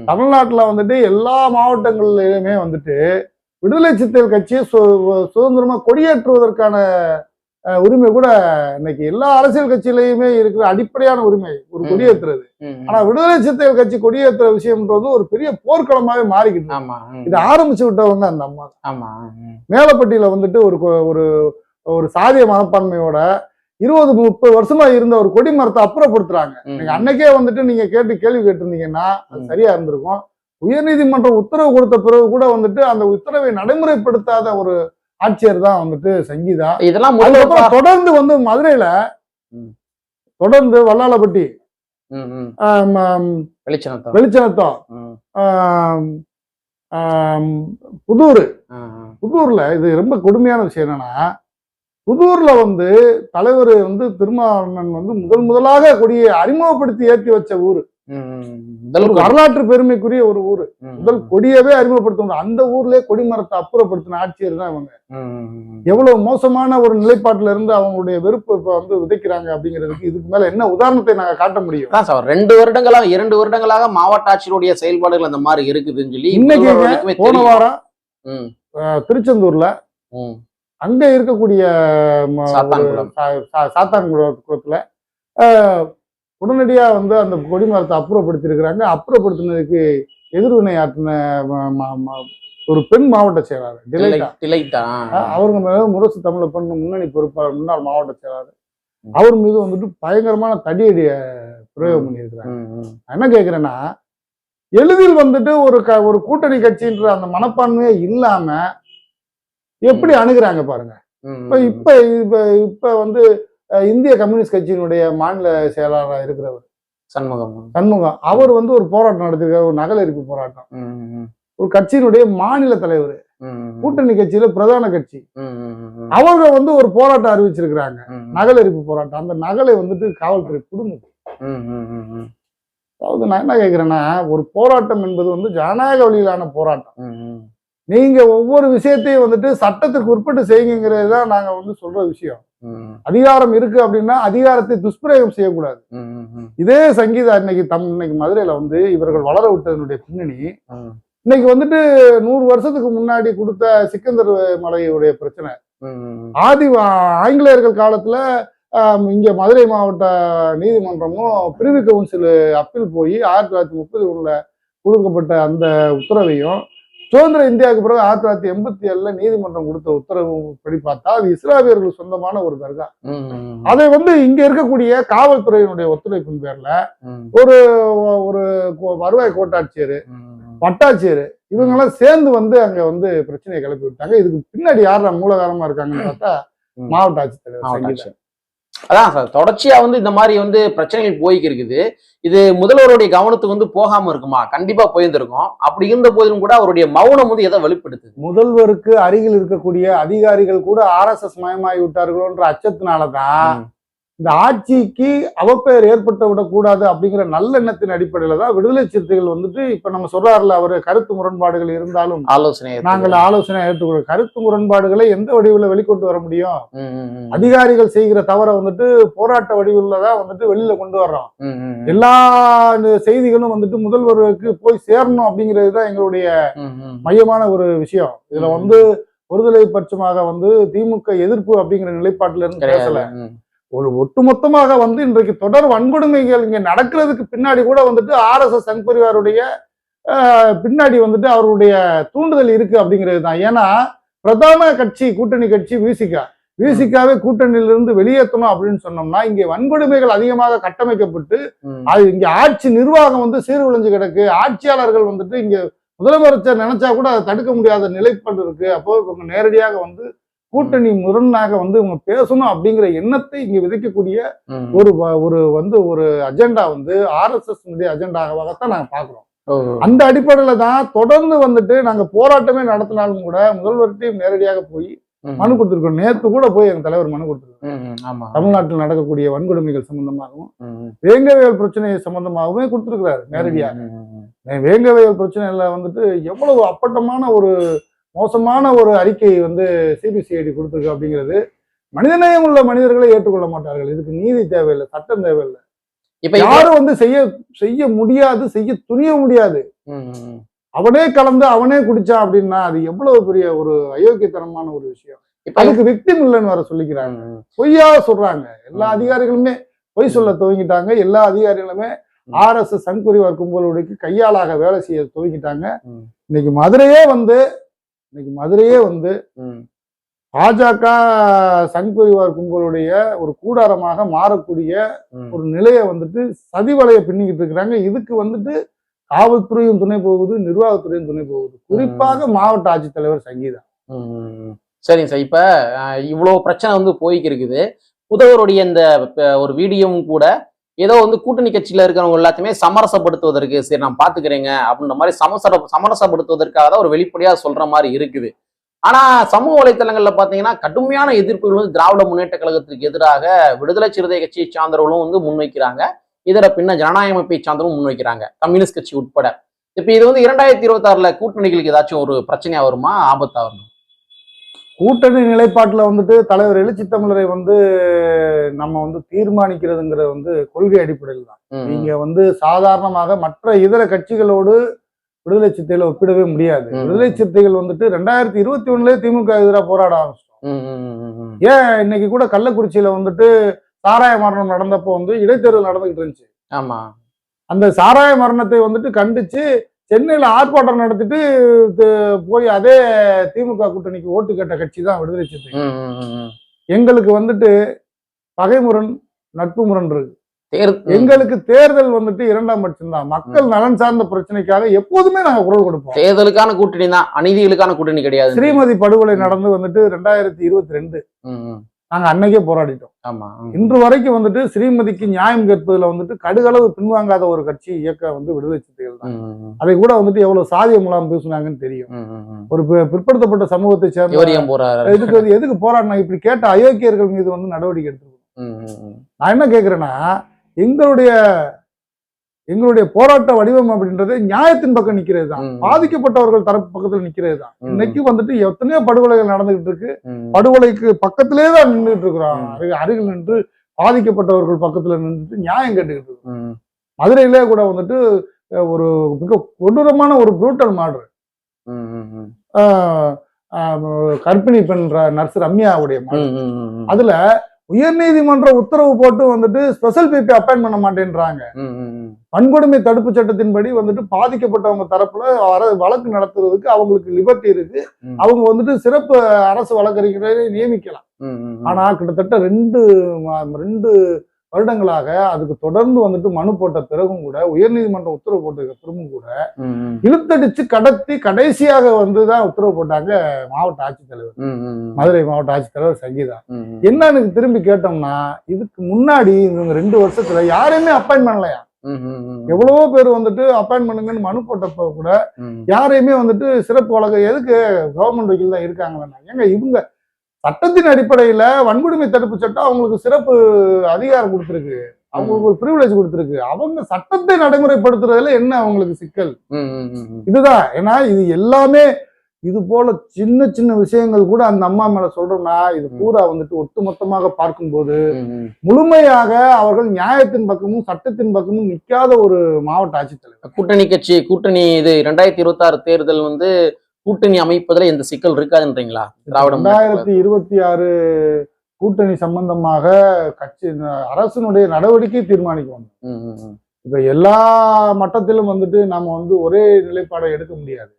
தமிழ்நாட்டுல வந்துட்டு எல்லா மாவட்டங்கள்லயுமே வந்துட்டு விடுதலை சிறுத்தைகள் கட்சியை சுதந்திரமா கொடியேற்றுவதற்கான உரிமை கூட இன்னைக்கு எல்லா அரசியல் கட்சியிலையுமே இருக்கிற அடிப்படையான உரிமை ஒரு. கொடியேற்றுறது. ஆனா விடுதலை சிறுத்தைகள் கட்சி கொடியேற்றுற விஷயம்ன்றது ஒரு பெரிய போர்க்களமாவே மாறிக்கிட்டு இதை ஆரம்பிச்சு விட்டவங்க அந்த அம்மா ஆமா மேலப்பட்டியில வந்துட்டு ஒரு ஒரு ஒரு சாதிய மனப்பான்மையோட இருபது முப்பது வருஷமா இருந்த ஒரு கொடி மரத்தை அப்புறப்படுத்துறாங்க. நீங்க அன்னைக்கே வந்துட்டு நீங்க கேட்டு கேள்வி கேட்டிருந்தீங்கன்னா அது. சரியா இருந்திருக்கும். உயர்நீதிமன்றம் உத்தரவு கொடுத்த பிறகு கூட வந்துட்டு அந்த உத்தரவை நடைமுறைப்படுத்தாத ஒரு ஆட்சியர் தான் வந்துட்டு சங்கீதா. இதெல்லாம் அதுக்கப்புறம் தொடர்ந்து வந்து மதுரையில. தொடர்ந்து வல்லாளப்பட்டி வெளிச்சனத்தம் வெளிச்சனத்தம் புதூர். புதூர்ல இது ரொம்ப கொடுமையான விஷயம் என்னன்னா புதூர்ல வந்து தலைவர் வந்து திருமாவளவன் வந்து முதல் முதலாக கொடியை அறிமுகப்படுத்தி ஏற்றி வச்ச ஊர். வரலாற்று பெருமைக்குரிய ஒரு ஊர். முதல் கொடியவே அறிமுகப்படுத்தணும் அந்த ஊர்லயே கொடிமரத்தை அப்புறப்படுத்தின ஆட்சியர் தான் இவங்க. எவ்வளவு மோசமான ஒரு நிலைப்பாட்டுல இருந்து அவங்களுடைய வெறுப்பு இப்ப வந்து விதைக்கிறாங்க அப்படிங்கிறதுக்கு இதுக்கு மேல என்ன உதாரணத்தை நாங்க காட்ட முடியும்? சார் ரெண்டு வருடங்களாக இரண்டு வருடங்களாக மாவட்ட ஆட்சியருடைய செயல்பாடுகள் அந்த மாதிரி இருக்குதுன்னு சொல்லி இன்னைக்கு போன. வாரம் திருச்செந்தூர்ல. அங்க இருக்கக்கூடிய ம, ஒரு உடனடியா வந்து அந்த கொடிமரத்தை அப்புறப்படுத்தியிருக்கிறாங்க. அப்புறப்படுத்தினதுக்கு எதிர்வினை ஆற்றின ஒரு பெண் மாவட்ட செயலாளர் டிலைட்டா அவருங்க மேல முரசு தமிழ பெண் முன்னணி பொறுப்பாளர் முன்னாள் மாவட்ட செயலாளர். அவர் மீது வந்துட்டு பயங்கரமான தடியடிய பிரயோகம் பண்ணியிருக்கிறாங்க. என்ன கேக்குறேன்னா எளிதில் வந்துட்டு ஒரு க ஒரு கூட்டணி கட்சின்ற அந்த மனப்பான்மையே இல்லாம எப்படி அணுகுறாங்க பாருங்க. இப்ப. இப்ப இப்ப இப்ப வந்து இந்திய கம்யூனிஸ்ட் கட்சியினுடைய மாநில செயலாளராக இருக்கிறவர். சண்முகம். சண்முகம். அவர் வந்து ஒரு போராட்டம் நடத்திருக்காரு ஒரு நகல் எரிப்பு போராட்டம் ஒரு கட்சியினுடைய மாநில தலைவர். கூட்டணி கட்சியில பிரதான கட்சி. அவங்க வந்து ஒரு போராட்டம் அறிவிச்சிருக்கிறாங்க. நகல் எரிப்பு போராட்டம். அந்த நகலை வந்துட்டு காவல்துறை குடும்பம். அதாவது நான் என்ன கேட்கிறேன்னா ஒரு போராட்டம் என்பது வந்து ஜனநாயக வழியிலான போராட்டம். நீங்க ஒவ்வொரு விஷயத்தையும் வந்துட்டு சட்டத்திற்கு உட்பட்டு செய்யுங்கிறது தான் நாங்க வந்து சொல்ற விஷயம். அதிகாரம் இருக்கு அப்படின்னா அதிகாரத்தை துஷ்பிரயோகம் செய்யக்கூடாது. இதே சங்கீதா இன்னைக்கு தம் இன்னைக்கு மதுரையில வந்து இவர்கள் வளர விட்டதனுடைய பின்னணி. இன்னைக்கு வந்துட்டு நூறு வருஷத்துக்கு முன்னாடி கொடுத்த சிக்கந்தர் மலையுடைய பிரச்சனை. ஆதி ஆங்கிலேயர்கள் காலத்துல இங்க மதுரை மாவட்ட நீதிமன்றமும் பிரிவு கவுன்சில் அப்பீல் போய் ஆயிரத்தி தொள்ளாயிரத்தி முப்பத்தி ஒண்ணுல கொடுக்கப்பட்ட அந்த உத்தரவையும் சுதந்திர இந்தியாவுக்கு பிறகு ஆயிரத்தி தொள்ளாயிரத்தி எண்பத்தி ஏழுல நீதிமன்றம் கொடுத்த உத்தரவு படி பார்த்தா அது இஸ்லாமியர்களுக்கு சொந்தமான ஒரு தர்கா அதை வந்து இங்க இருக்கக்கூடிய காவல்துறையினுடைய ஒத்துழைப்பின் பேர்ல ஒரு ஒரு வருவாய் கோட்டாட்சியர் ம், ம். வட்டாட்சியர் இவங்கெல்லாம் சேர்ந்து வந்து அங்க வந்து பிரச்சனையை கிளப்பி விட்டாங்க இதுக்கு பின்னாடி யாரா மூலகாரமா இருக்காங்கன்னு பார்த்தா. மாவட்ட ஆட்சித்தலைவர். அதான் சார் தொடர்ச்சியா வந்து இந்த மாதிரி வந்து பிரச்சனைகள் போய்க்கு இருக்குது. இது முதல்வருடைய கவனத்துக்கு வந்து போகாம இருக்குமா? கண்டிப்பா போயிருந்திருக்கும். அப்படி இருந்த போதிலும் கூட அவருடைய மௌனம் வந்து எதை வெளிப்படுத்துது? முதல்வருக்கு அருகில் இருக்கக்கூடிய அதிகாரிகள் கூட ஆர்எஸ்எஸ் மயமாகி விட்டார்களோன்ற அச்சத்தினாலதான் இந்த ஆட்சிக்கு அவப்பெயர் ஏற்பட்டு விடக்கூடாது அப்படிங்கிற நல்லெண்ணத்தின் அடிப்படையில தான் விடுதலை சிறுத்தைகள் வந்துட்டு இப்ப நம்ம சொல்றாருல அவரு கருத்து முரண்பாடுகள் இருந்தாலும் ஆலோசனை நாங்கள் ஆலோசனை ஏற்றுக்கொள்ள கருத்து முரண்பாடுகளை எந்த வடிவில் வெளிக்கொண்டு வர முடியும். அதிகாரிகள் செய்கிற தவறை வந்துட்டு போராட்ட வடிவில் தான் வந்துட்டு வெளியில கொண்டு வர்றோம். எல்லா செய்திகளும் வந்துட்டு முதல்வருக்கு போய் சேரணும் அப்படிங்கிறது தான் எங்களுடைய. மையமான ஒரு விஷயம் இதுல. வந்து ஒருதலை பட்சமாக வந்து திமுக எதிர்ப்பு அப்படிங்கிற நிலைப்பாட்டில இருந்து. பேசல ஒரு ஒட்டுமொத்தமாக வந்து இன்றைக்கு தொடர் வன்கொடுமைகள் இங்க நடக்கிறதுக்கு பின்னாடி கூட வந்துட்டு ஆர்எஸ்எஸ் சங் பரிவாருடைய ஆஹ், பின்னாடி வந்துட்டு அவருடைய தூண்டுதல் இருக்கு அப்படிங்கிறது தான். ஏன்னா பிரதான கட்சி கூட்டணி கட்சி விசிகா விசிகாவே கூட்டணியிலிருந்து வெளியேற்றணும் அப்படின்னு சொன்னோம்னா இங்கே வன்கொடுமைகள் அதிகமாக கட்டமைக்கப்பட்டு. அது இங்க ஆட்சி நிர்வாகம் வந்து சீர்குலைஞ்சு கிடக்கு. ஆட்சியாளர்கள் வந்துட்டு இங்க முதலமைச்சர் நினைச்சா கூட அதை தடுக்க முடியாத நிலைப்பாடு இருக்கு. அப்போ இவங்க நேரடியாக வந்து கூட்டணி முரணாக வந்து இவங்க பேசணும் அப்படிங்கிற எண்ணத்தை இங்க விதைக்கக்கூடிய. ஒரு ஒரு வந்து ஒரு அஜெண்டா வந்து ஆர்எஸ்எஸ் அஜெண்டாவாகத்தான் நாங்க பாக்குறோம் அந்த அடிப்படையில தான் தொடர்ந்து வந்துட்டு நாங்க போராட்டமே நடத்தினாலும் கூட முதல்வர்கிட்டையும் நேரடியாக போய் மனு கொடுத்திருக்கோம். நேத்து கூட போய் எங்க தலைவர் மனு ஆமா. தமிழ்நாட்டில் நடக்கக்கூடிய வன்கொடுமைகள் சம்பந்தமாகவும். வேங்கவியல் பிரச்சனை சம்பந்தமாகவுமே கொடுத்திருக்கிறாரு நேரடியாக. வேங்கவியல் பிரச்சனையில வந்துட்டு எவ்வளவு அப்பட்டமான ஒரு மோசமான ஒரு அறிக்கை வந்து சிபிசிஐடி கொடுத்துருக்கு அப்படிங்கிறது மனிதநேயம் உள்ள மனிதர்களை ஏற்றுக்கொள்ள மாட்டார்கள் இதுக்கு நீதி தேவையில்லை சட்டம் தேவையில்லை இப்ப யாரும் வந்து செய்ய செய்ய முடியாது செய்ய துணிய முடியாது. அவனே கலந்து அவனே குடிச்சான் அப்படின்னா அது எவ்வளவு பெரிய ஒரு அயோக்கியத்தனமான ஒரு விஷயம் இப்ப அதுக்கு விக்டிம் இல்லைன்னு வர சொல்லிக்கிறாங்க. பொய்யா சொல்றாங்க எல்லா. அதிகாரிகளுமே பொய் சொல்ல துவங்கிட்டாங்க எல்லா அதிகாரிகளுமே ம். ஆர்எஸ்எஸ் சண்பரிவார் கும்பலுடைக்கு கையாளாக வேலை செய்ய துவங்கிட்டாங்க. இன்னைக்கு மதுரையே வந்து இன்னைக்கு மதுரையே வந்து. பாஜக சண்பரிவார் கும்பலுடைய ஒரு கூடாரமாக மாறக்கூடிய. ஒரு நிலையை வந்துட்டு சதிவலைய பின்னிக்கிட்டு இருக்கிறாங்க இதுக்கு வந்துட்டு காவல்துறையும் துணை போகுது நிர்வாகத்துறையும் துணை போகுது குறிப்பாக மாவட்ட ஆட்சித்தலைவர் சங்கீதா. சரிங்க சார் இப்ப இவ்வளவு பிரச்சனை வந்து போய்க்கு இருக்குது புதவருடைய இந்த ஒரு வீடியோவும் கூட ஏதோ வந்து கூட்டணி கட்சியில் இருக்கிறவங்க எல்லாத்தையுமே சமரசப்படுத்துவதற்கு சரி நான் பார்த்துக்கிறேங்க அப்படின்ற மாதிரி சமசர சமரசப்படுத்துவதற்காக தான் ஒரு வெளிப்படையாக சொல்கிற மாதிரி இருக்குது. ஆனால் சமூக வலைத்தளங்களில் பார்த்தீங்கன்னா கடுமையான எதிர்ப்புகள் வந்து திராவிட முன்னேற்ற கழகத்திற்கு எதிராக விடுதலை சிறுதை கட்சியை சார்ந்தவர்களும் வந்து முன்வைக்கிறாங்க. இதர பின்ன ஜனநாயக அமைப்பை சார்ந்தவரும் முன்வைக்கிறாங்க கம்யூனிஸ்ட் கட்சி உட்பட. இப்போ இது வந்து இரண்டாயிரத்தி இருபத்தாறில் கூட்டணிகளுக்கு ஏதாச்சும் ஒரு பிரச்சனையாக வருமா? ஆபத்தாக வருமா? கூட்டணி நிலைப்பாட்டுல வந்துட்டு தலைவர் எழுச்சி தமிழரை வந்து நம்ம வந்து தீர்மானிக்கிறதுங்கிற வந்து கொள்கை அடிப்படையில் தான். நீங்க வந்து சாதாரணமாக மற்ற இதர கட்சிகளோடு விடுதலை சிறுத்தைகளை ஒப்பிடவே முடியாது. விடுதலை சிறுத்தைகள் வந்துட்டு ரெண்டாயிரத்தி இருபத்தி ஒண்ணுலயே திமுக எதிராக போராட ஆரம்பிச்சிட்டோம். ம், ம், ம், ம். ஏன் இன்னைக்கு கூட கள்ளக்குறிச்சியில வந்துட்டு சாராய மரணம் நடந்தப்போ வந்து இடைத்தேர்தல் நடந்துகிட்டு இருந்துச்சு. ஆமா. அந்த சாராய மரணத்தை வந்துட்டு கண்டிச்சு சென்னையில ஆர்ப்பாட்டம் நடத்திட்டு போய் அதே திமுக கூட்டணிக்கு ஓட்டு கேட்ட கட்சி தான் விடுதலை ம். எங்களுக்கு வந்துட்டு பகைமுரண் நட்பு முரண் இருக்கு எங்களுக்கு தேர்தல் வந்துட்டு இரண்டாம் பட்சம் தான். மக்கள் நலன் சார்ந்த பிரச்சனைக்காக எப்போதுமே நாங்க குரல் கொடுப்போம். தேர்தலுக்கான கூட்டணி தான் அநீதிகளுக்கான கூட்டணி கிடையாது. ஸ்ரீமதி படுகொலை நடந்து வந்துட்டு ரெண்டாயிரத்தி இருபத்தி ரெண்டு. நாங்க அன்னைக்கே போராடிட்டோம். ஆமா. இன்று வரைக்கும் வந்துட்டு ஸ்ரீமதிக்கு நியாயம் கேட்பதுல வந்துட்டு கடுகளவு பின்வாங்காத ஒரு கட்சி இயக்க வந்து விடுதலை சிறுத்தைகள் தான். அதை கூட வந்துட்டு எவ்வளவு சாதிய முலாம் பேசுனாங்கன்னு தெரியும். ஒரு பிற்படுத்தப்பட்ட சமூகத்தை சேர்ந்த வந்து எதுக்கு போராடினா? இப்படி கேட்ட அயோக்கியர்கள் மீது வந்து நடவடிக்கை எடுத்துருக்கோம். நான் என்ன கேட்கிறேன்னா எங்களுடைய எங்களுடைய போராட்ட வடிவம் அப்படின்றது நியாயத்தின் பக்கம் நிக்கிறது தான். பாதிக்கப்பட்டவர்கள் தரப்பு பக்கத்துல நிக்கிறது தான். இன்னைக்கு வந்துட்டு எத்தனையோ படுகொலைகள் நடந்துகிட்டு இருக்கு. படுகொலைக்கு பக்கத்திலே தான் நின்றுட்டு இருக்கிறோம். அருகில் நின்று பாதிக்கப்பட்டவர்கள் பக்கத்துல நின்றுட்டு நியாயம் கேட்டுக்கிட்டு இருக்கோம். மதுரையிலே கூட வந்துட்டு ஒரு மிக கொடூரமான ஒரு புரூட்டல் மாடு ம், ம், ம். ஆஹ் ஆஹ் கர்ப்பிணி பெண் ர- நர்ஸ் ரம்யாவுடைய. அதுல உயர்நீதிமன்ற உத்தரவு போட்டு வந்துட்டு ஸ்பெஷல் பிபி அப்பாயின் பண்ண மாட்டேன்றாங்க. வன்கொடுமை தடுப்பு சட்டத்தின்படி வந்துட்டு பாதிக்கப்பட்டவங்க தரப்புல வழக்கு நடத்துறதுக்கு அவங்களுக்கு லிபர்ட்டி இருக்கு. அவங்க வந்துட்டு சிறப்பு அரசு வழக்கறிஞரை நியமிக்கலாம். ஆனா கிட்டத்தட்ட ரெண்டு ரெண்டு வருடங்களாக அதுக்கு தொடர்ந்து வந்துட்டு மனு போட்ட பிறகும் கூட உயர்நீதிமன்ற உத்தரவு போட்டதுக்கு பிறகும் கூட. இழுத்தடிச்சு கடத்தி கடைசியாக வந்துதான் உத்தரவு போட்டாங்க மாவட்ட ஆட்சித்தலைவர். மதுரை மாவட்ட ஆட்சித்தலைவர் சங்கீதா. என்னன்னு திரும்பி கேட்டோம்னா இதுக்கு முன்னாடி இவங்க ரெண்டு வருஷத்துல யாரையுமே அப்பாயின் பண்ணலையா. எவ்வளவோ பேர் வந்துட்டு அப்பாயின் பண்ணுங்கன்னு மனு போட்டப்ப கூட. யாரையுமே வந்துட்டு சிறப்பு வழக்கு எதுக்கு கவர்மெண்ட் வக்கீல் தான் இருக்காங்க ஏங்க இவங்க சட்டத்தின் அடிப்படையில வன்கொடுமை தடுப்பு சட்டம் அவங்களுக்கு சிறப்பு அதிகாரம் கொடுத்துருக்கு. அவங்களுக்கு ஒரு ப்ரிவிலேஜ் கொடுத்துருக்கு. அவங்க சட்டத்தை நடைமுறைப்படுத்துறதுல என்ன அவங்களுக்கு சிக்கல். இதுதான். ஏன்னா இது எல்லாமே இது போல சின்ன சின்ன விஷயங்கள் கூட அந்த அம்மா மேல சொல்றோம்னா இது பூரா வந்துட்டு ஒட்டுமொத்தமாக பார்க்கும்போது. முழுமையாக அவர்கள் நியாயத்தின் பக்கமும் சட்டத்தின் பக்கமும் நிக்காத ஒரு மாவட்ட ஆட்சித்தலைவர். கூட்டணி கட்சி கூட்டணி இது ரெண்டாயிரத்தி இருபத்தி ஆறு தேர்தல் வந்து கூட்டணி அமைப்பதுல எந்த சிக்கல் இருக்காதுன்றீங்களா? திராவிட ரெண்டாயிரத்தி இருபத்தி ஆறு கூட்டணி சம்பந்தமாக கட்சி அரசினுடைய நடவடிக்கை தீர்மானிக்கும் ம், ம், ம். இப்ப எல்லா மட்டத்திலும் வந்துட்டு நாம வந்து ஒரே நிலைப்பாடை எடுக்க முடியாது.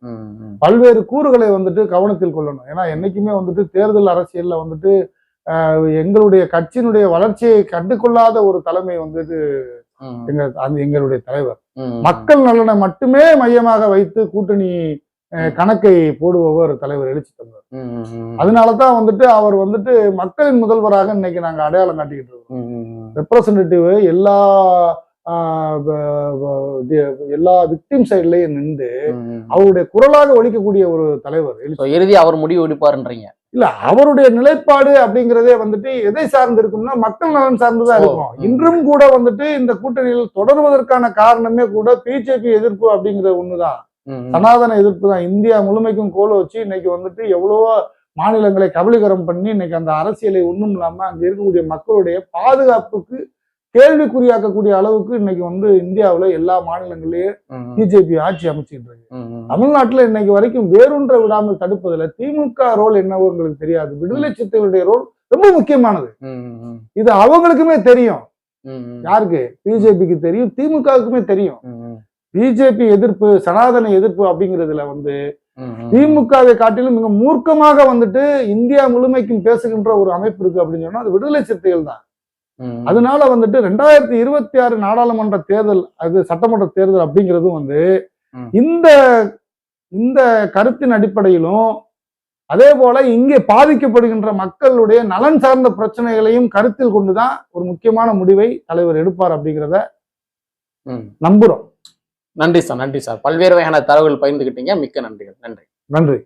பல்வேறு கூறுகளை வந்துட்டு கவனத்தில் கொள்ளணும். ஏன்னா என்னைக்குமே வந்துட்டு தேர்தல் அரசியல்ல வந்துட்டு எங்களுடைய கட்சியினுடைய வளர்ச்சியை கண்டுகொள்ளாத ஒரு தலைமை வந்துட்டு எங்க அந்த எங்களுடைய தலைவர். மக்கள் நலனை மட்டுமே மையமாக வைத்து கூட்டணி கணக்கை போடுபவர் தலைவர் எழுச்சி தமிழர். அதனாலதான் வந்துட்டு அவர் வந்துட்டு மக்களின் முதல்வராக இன்னைக்கு நாங்க அடையாளம் காட்டிக்கிட்டு இருக்கோம். ரெப்ரசன்டேட்டிவ் எல்லா எல்லா விக்டிம் சைட்லயும் நின்று. அவருடைய குரலாக ஒழிக்கக்கூடிய ஒரு தலைவர் இறுதி அவர் முடிவு எடுப்பாருன்றீங்க இல்ல அவருடைய நிலைப்பாடு அப்படிங்கிறதே வந்துட்டு எதை சார்ந்து இருக்கும்னா மக்கள் நலன் சார்ந்துதான் இருக்கும். இன்றும் கூட வந்துட்டு இந்த கூட்டணியில் தொடர்வதற்கான காரணமே கூட பிஜேபி எதிர்ப்பு அப்படிங்கிற ஒண்ணுதான். சனாதன எதிர்ப்பு தான். இந்தியா முழுமைக்கும் கோல வச்சு இன்னைக்கு வந்துட்டு எவ்வளவோ மாநிலங்களை கபலீகரம் பண்ணி இன்னைக்கு அந்த அரசியலை ஒண்ணும் இல்லாம அங்க இருக்கக்கூடிய மக்களுடைய பாதுகாப்புக்கு கேள்விக்குறியாக்கக்கூடிய அளவுக்கு இன்னைக்கு வந்து இந்தியாவுல எல்லா மாநிலங்களையும் ம், ம். பிஜேபி ஆட்சி அமைச்சிட்டு இருக்கு. தமிழ்நாட்டுல இன்னைக்கு வரைக்கும் வேரூன்ற விடாமல் தடுப்பதுல திமுக ரோல் என்னவோ உங்களுக்கு தெரியாது. விடுதலை சிறுத்தைகளுடைய ரோல் ரொம்ப முக்கியமானது. இது அவங்களுக்குமே தெரியும். யாருக்கு? பிஜேபிக்கு தெரியும். திமுகவுக்குமே தெரியும். பிஜேபி எதிர்ப்பு சனாதன எதிர்ப்பு அப்படிங்கிறதுல வந்து. திமுகவை காட்டிலும் மிக மூர்க்கமாக வந்துட்டு இந்தியா முழுமைக்கும் பேசுகின்ற ஒரு அமைப்பு இருக்கு அப்படின்னு சொன்னா அது விடுதலை சிறுத்தைகள் தான். அதனால வந்துட்டு ரெண்டாயிரத்தி இருபத்தி ஆறு நாடாளுமன்ற தேர்தல் அது சட்டமன்ற தேர்தல் அப்படிங்கிறதும் வந்து. இந்த இந்த கருத்தின் அடிப்படையிலும் அதே போல இங்கே பாதிக்கப்படுகின்ற மக்களுடைய நலன் சார்ந்த பிரச்சனைகளையும் கருத்தில் கொண்டுதான் ஒரு முக்கியமான முடிவை தலைவர் எடுப்பார் அப்படிங்கிறத. நம்புறோம் நன்றி சார் நன்றி சார். பல்வேறு வகையான தரவுகள் பகிர்ந்துக்கிட்டீங்க மிக்க நன்றிகள். நன்றி. நன்றி.